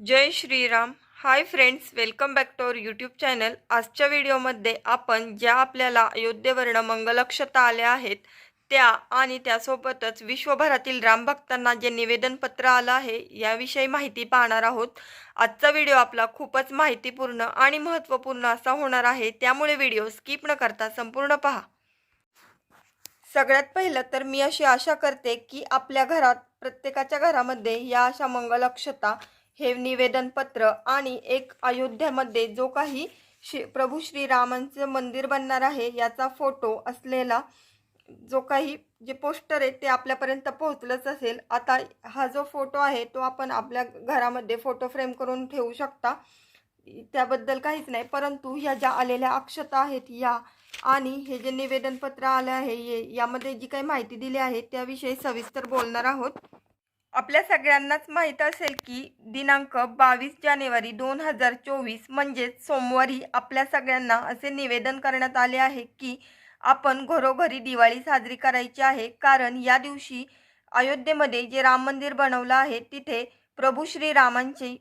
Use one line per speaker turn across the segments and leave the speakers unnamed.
Jai Shriram. Hi friends welcome back to our YouTube channel आजच्या व्हिडिओमध्ये आपण ज्या आपल्याला अयोध्येवर्ण मंगलक्षता आल्या आहेत त्या आणि त्यासोबतच विश्वभरातील रामभक्तांना जे निवेदनपत्र आलं आहे याविषयी माहिती पाहणार आहोत. आजचा व्हिडिओ आपला खूपच माहितीपूर्ण आणि महत्त्वपूर्ण असा होणार आहे. त्यामुळे व्हिडिओ स्किप न करता संपूर्ण पहा. सगळ्यात पहिलं तर मी अशी आशा करते की आपल्या घरात प्रत्येकाच्या घरामध्ये या अशा मंगलक्षता हे निवेदनपत्र आणि एक अयोध्यामध्ये जो काही श्री प्रभू श्रीरामांचं मंदिर बनणार आहे याचा फोटो असलेला जो काही जे पोस्टर आहे ते आपल्यापर्यंत पोहोचलंच असेल. आता हा जो फोटो आहे तो आपण आपल्या घरामध्ये फोटो फ्रेम करून ठेवू शकता. त्याबद्दल काहीच नाही परंतु ह्या ज्या आलेल्या अक्षता आहेत या आणि हे जे निवेदनपत्र आलं आहे ये यामध्ये जी काही माहिती दिली आहे त्याविषयी सविस्तर बोलणार आहोत. आपल्या सगळ्यांनाच माहीत असेल की दिनांक बावीस जानेवारी दोन हजार चोवीस म्हणजेच सोमवारी आपल्या सगळ्यांना असे निवेदन करण्यात आले आहे की आपण घरोघरी दिवाळी साजरी करायची आहे. कारण या दिवशी अयोध्येमध्ये जे राम मंदिर बनवलं आहे तिथे प्रभू श्रीरामांची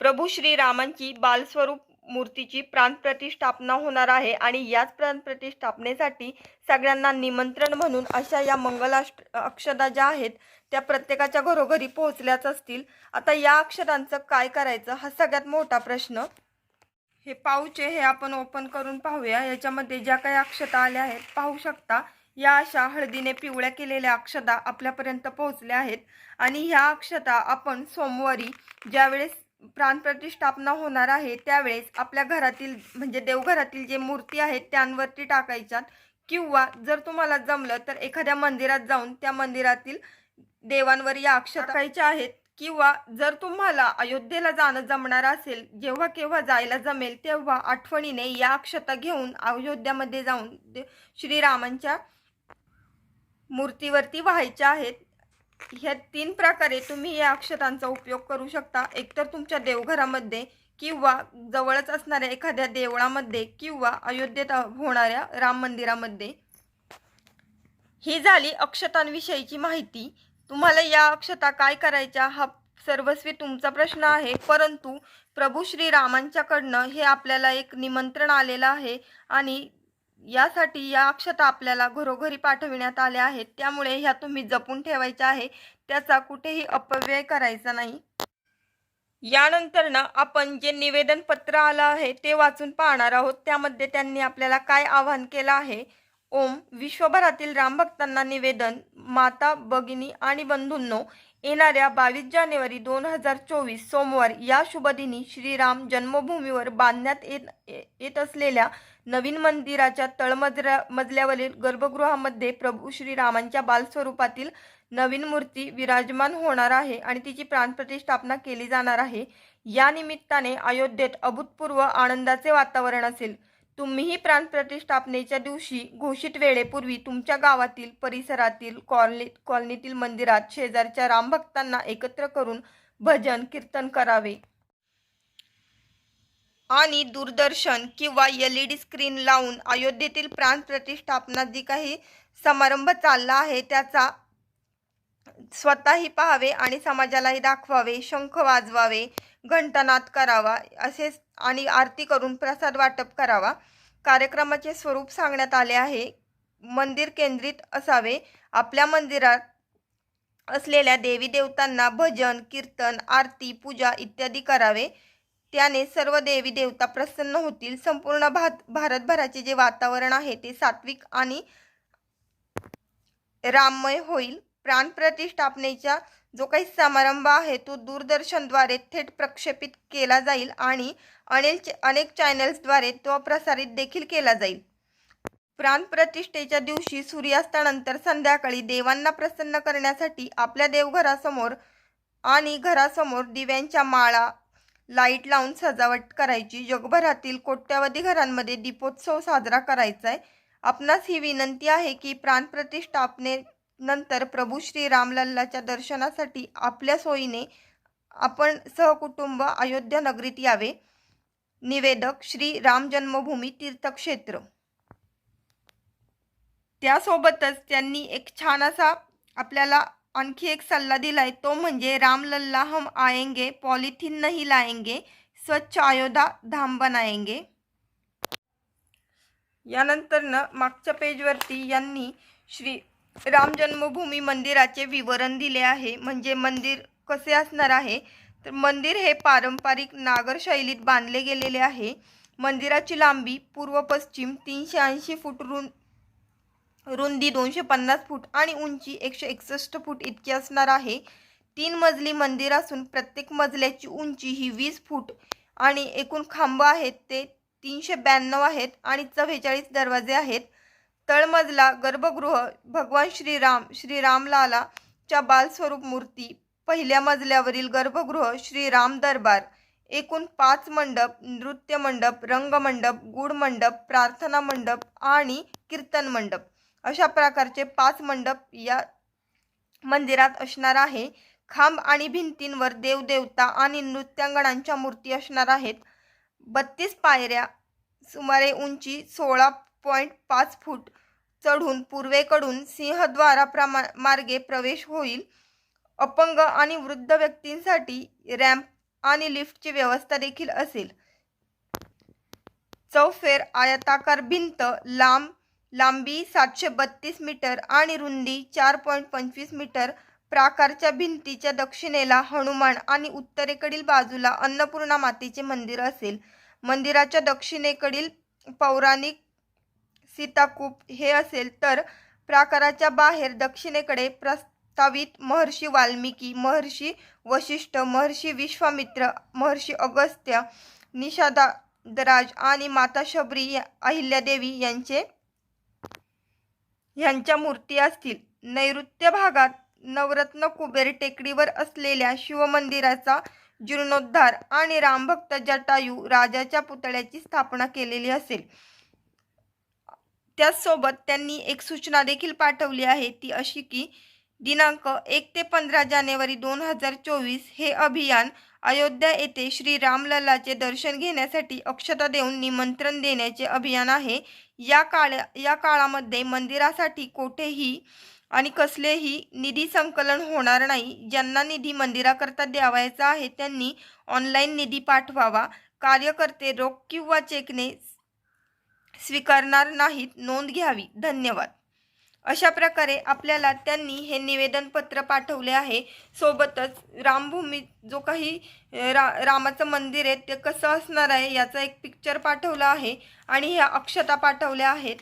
प्रभू श्रीरामांची बालस्वरूप मूर्तीची प्राणप्रतिष्ठापना होणार आहे आणि याच प्राणप्रतिष्ठापनेसाठी सगळ्यांना निमंत्रण म्हणून अशा या मंगलाष्ट अक्षरा ज्या आहेत त्या प्रत्येकाच्या घरोघरी पोहोचल्याच असतील. आता या अक्षरांचं काय करायचं हा सगळ्यात मोठा प्रश्न. हे पाऊच हे आपण ओपन करून पाहूया. याच्यामध्ये ज्या काही अक्षता आल्या आहेत पाहू शकता. या अशा हळदीने पिवळ्या केलेल्या अक्षता आपल्यापर्यंत पोहोचल्या आहेत. आणि ह्या अक्षता आपण सोमवारी ज्यावेळेस प्राणप्रतिष्ठापना होणार आहे त्यावेळेस आपल्या घरातील म्हणजे देवघरातील जे मूर्ती आहेत त्यांवरती टाकायच्यात. किंवा जर तुम्हाला जमलं तर एखाद्या मंदिरात जाऊन त्या मंदिरातील देवांवर या अक्षता टाकायच्या आहेत. किंवा जर तुम्हाला अयोध्येला जाणं जमणार असेल जेव्हा केव्हा जायला जमेल तेव्हा आठवणीने या अक्षता घेऊन अयोध्यामध्ये जाऊन दे- श्रीरामांच्या मूर्तीवरती व्हायच्या आहेत. ह्या तीन प्रकारे तुम्ही या अक्षतांचा उपयोग करू शकता. एकतर तुमच्या देवघरामध्ये किंवा जवळच असणाऱ्या एखाद्या देवळामध्ये किंवा अयोध्येत होणाऱ्या राम मंदिरामध्ये. ही झाली अक्षतांविषयीची माहिती. तुम्हाला या अक्षता काय करायच्या हा सर्वस्वी तुमचा प्रश्न आहे. परंतु प्रभू श्रीरामांच्याकडनं हे आपल्याला एक निमंत्रण आलेलं आहे. आणि यासाठी या अक्षता आपल्याला घरोघरी पाठविण्यात आल्या आहेत. त्यामुळे ह्या तुम्ही जपून ठेवायच्या आहे. त्याचा कुठेही अपव्यय करायचा नाही. यानंतर ना आपण जे निवेदन पत्र आलं आहे ते वाचून पाहणार आहोत. त्यामध्ये त्यांनी आपल्याला काय आवाहन केलं आहे? ओम विश्वभरातील रामभक्तांना निवेदन माता भगिनी आणि बंधूंनो येणाऱ्या बावीस जानेवारी दोन हजार चोवीस सोमवार या शुभदिनी श्रीराम जन्मभूमीवर बांधण्यात येत येत असलेल्या नवीन मंदिराच्या तळमजल्या मजल्यावरील गर्भगृहामध्ये प्रभू श्रीरामांच्या बालस्वरूपातील नवीन मूर्ती विराजमान होणार आहे आणि तिची प्राणप्रतिष्ठापना केली जाणार आहे. या निमित्ताने अयोध्येत अभूतपूर्व आनंदाचे वातावरण असेल. तुम्हीही प्राणप्रतिष्ठापनेच्या दिवशी घोषित वेळेपूर्वी तुमच्या गावातील परिसरातील कॉलनी कॉलनीतील मंदिरात शेजारच्या रामभक्तांना एकत्र करून भजन कीर्तन करावे. आणि दूरदर्शन किंवा एल ई डी स्क्रीन लावून अयोध्येतील प्राण प्रतिष्ठापना जी काही समारंभ चालला आहे त्याचा स्वतःही पाहावे आणि समाजालाही दाखवावे शंख वाजवावे घंटानाद करावा असेच आणि आरती करून प्रसाद वाटप करावा. कार्यक्रमाचे स्वरूप सांगण्यात आले आहे. मंदिर केंद्रित असावे. आपल्या मंदिरात असलेल्या देवी देवतांना भजन कीर्तन आरती पूजा इत्यादी करावे. त्याने सर्व देवी देवता प्रसन्न होतील. संपूर्ण भात भारतभराचे जे वातावरण आहे ते सात्विक आणि राममय होईल. प्राणप्रतिष्ठापनेचा जो काही समारंभ आहे तो दूरदर्शनद्वारे थेट प्रक्षेपित केला जाईल आणि अनेक अनेक चॅनल्सद्वारे तो प्रसारित देखील केला जाईल. प्राणप्रतिष्ठेच्या दिवशी सूर्यास्तानंतर संध्याकाळी देवांना प्रसन्न करण्यासाठी आपल्या देवघरासमोर आणि घरासमोर दिव्यांच्या माळा लाइट लावून सजावट करायची. जगभरातील कोट्यावधी घरांमध्ये दीपोत्सव साजरा करायचा आहे आपणास ही विनंती आहे की प्राणप्रतिष्ठापने नंतर प्रभू श्री रामलल्लाच्या दर्शनासाठी आपल्या सोयीने आपण सहकुटुंब अयोध्या नगरीत यावे. निवेदक श्री राम जन्मभूमी तीर्थक्षेत्र. त्यासोबतच त्यांनी एक छान असा आपल्याला आणखी एक सल्ला दिलाय तो म्हणजे रामलल्ला हम आएंगे पॉलिथिन नाही लाएंगे स्वच्छ अयोध्या धाम बनाएंगे. यानंतरनं मागच्या पेजवरती यांनी श्री राम जन्मभूमी मंदिराचे विवरण दिले आहे. म्हणजे मंदिर कसे असणार आहे? तर मंदिर हे पारंपरिक नागर शैलीत बांधले गेलेले आहे. मंदिराची लांबी पूर्व पश्चिम तीनशे ऐंशी फूट रुंद रुंदी दोनशे पन्नास फूट आणि उंची एकशे एकसष्ट फूट इतकी असणार आहे. तीन मजली मंदिर असून प्रत्येक मजल्याची उंची ही वीस फूट आणि एकूण खांब आहेत ते तीनशे ब्याण्णव आहेत आणि चव्वेचाळीस दरवाजे आहेत. तळमजला गर्भगृह भगवान श्रीराम श्रीरामलाला च्या बालस्वरूप मूर्ती पहिल्या मजल्यावरील गर्भगृह श्रीराम दरबार एकूण पाच मंडप नृत्य मंडप रंगमंडप गूढ मंडप प्रार्थना मंडप आणि कीर्तन मंडप. अशा प्रकारचे पाच मंडप या मंदिरात असणार आहे. खांब आणि भिंतींवर देवदेवता आणि नृत्यांगणांच्या मूर्ती असणार आहेत. बत्तीस पायऱ्या सुमारे उंची सोळा पॉईंट पाच फूट चढून पूर्वेकडून सिंहद्वाराप्रमा मार्गे प्रवेश होईल. अपंग आणि वृद्ध व्यक्तींसाठी रॅम्प आणि लिफ्टची व्यवस्था देखील असेल. चौफेर आयताकार भिंत लांब लांबी सातशे बत्तीस मीटर आणि रुंदी चार पॉईंट पंचवीस मीटर. प्राकारच्या भिंतीच्या दक्षिणेला हनुमान आणि उत्तरेकडील बाजूला अन्नपूर्णा मातेचे मंदिर असेल. मंदिराच्या दक्षिणेकडील पौराणिक सीताकूप हे असेल तर प्राकाराच्या बाहेर दक्षिणेकडे प्रस्तावित महर्षी वाल्मिकी महर्षी वशिष्ठ महर्षी विश्वामित्र महर्षी अगस्त्य निषादादराज आणि माता शबरी अहिल्यादेवी यांचे ह्यांच्या मूर्ती असतील. नैऋत्य भागात नवरत्न कुबेर टेकडीवर असलेल्या शिवमंदिराचा जीर्णोद्धार आणि रामभक्त जटायू राजाच्या पुतळ्याची स्थापना केलेली असेल. त्याचसोबत त्यांनी एक सूचना देखील पाठवली आहे ती अशी की दिनांक एक ते पंधरा जानेवारी दोन हजार चोवीस हे अभियान अयोध्या येथे श्री रामलल्लाचे दर्शन घेण्यासाठी अक्षता देऊन निमंत्रण देण्याचे अभियान आहे. या काळ्या या काळामध्ये मंदिरासाठी कोठेही आणि कसलेही निधी संकलन होणार नाही. ज्यांना निधी मंदिराकरता द्यावायचा आहे त्यांनी ऑनलाईन निधी पाठवावा. कार्यकर्ते रोख किंवा चेकने स्वीकारणार नाहीत नोंद घ्यावी. धन्यवाद. अशा प्रकारे आपल्याला त्यांनी हे निवेदनपत्र पाठवले आहे. सोबतच रामभूमी जो काही रा रामाचं मंदिर आहे ते कसं असणार आहे याचा एक पिक्चर पाठवला आहे आणि ह्या अक्षता पाठवल्या आहेत.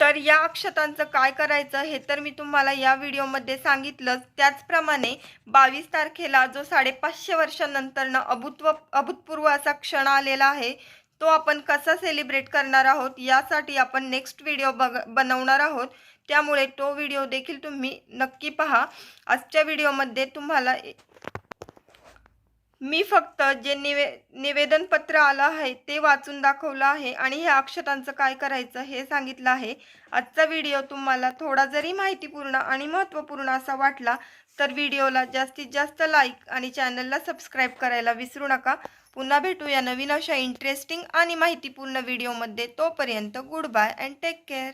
तर या अक्षतांचं काय करायचं हे तर मी तुम्हाला या व्हिडिओमध्ये सांगितलंच. त्याचप्रमाणे बावीस तारखेला जो साडेपाचशे वर्षानंतरनं अभूतव अभूतपूर्व असा क्षण आलेला आहे तो आपण कसा सेलिब्रेट करणार आहोत यासाठी आपण नेक्स्ट व्हिडिओ बघ बनवणार आहोत. त्यामुळे तो व्हिडिओ देखील तुम्ही नक्की पहा. आजच्या व्हिडिओमध्ये तुम्हाला मी फक्त जे निवे निवेदनपत्र आलं आहे ते वाचून दाखवलं आहे आणि ह्या अक्षतांचं काय करायचं हे सांगितलं आहे. आजचा व्हिडिओ तुम्हाला थोडा जरी माहितीपूर्ण आणि महत्त्वपूर्ण असा वाटला तर व्हिडिओला जास्तीत जास्त लाईक आणि चॅनलला सबस्क्राईब करायला विसरू नका. पुन्हा भेटूया नवीन अशा इंटरेस्टिंग आणि माहितीपूर्ण व्हिडिओमध्ये. तोपर्यंत good bye and take care.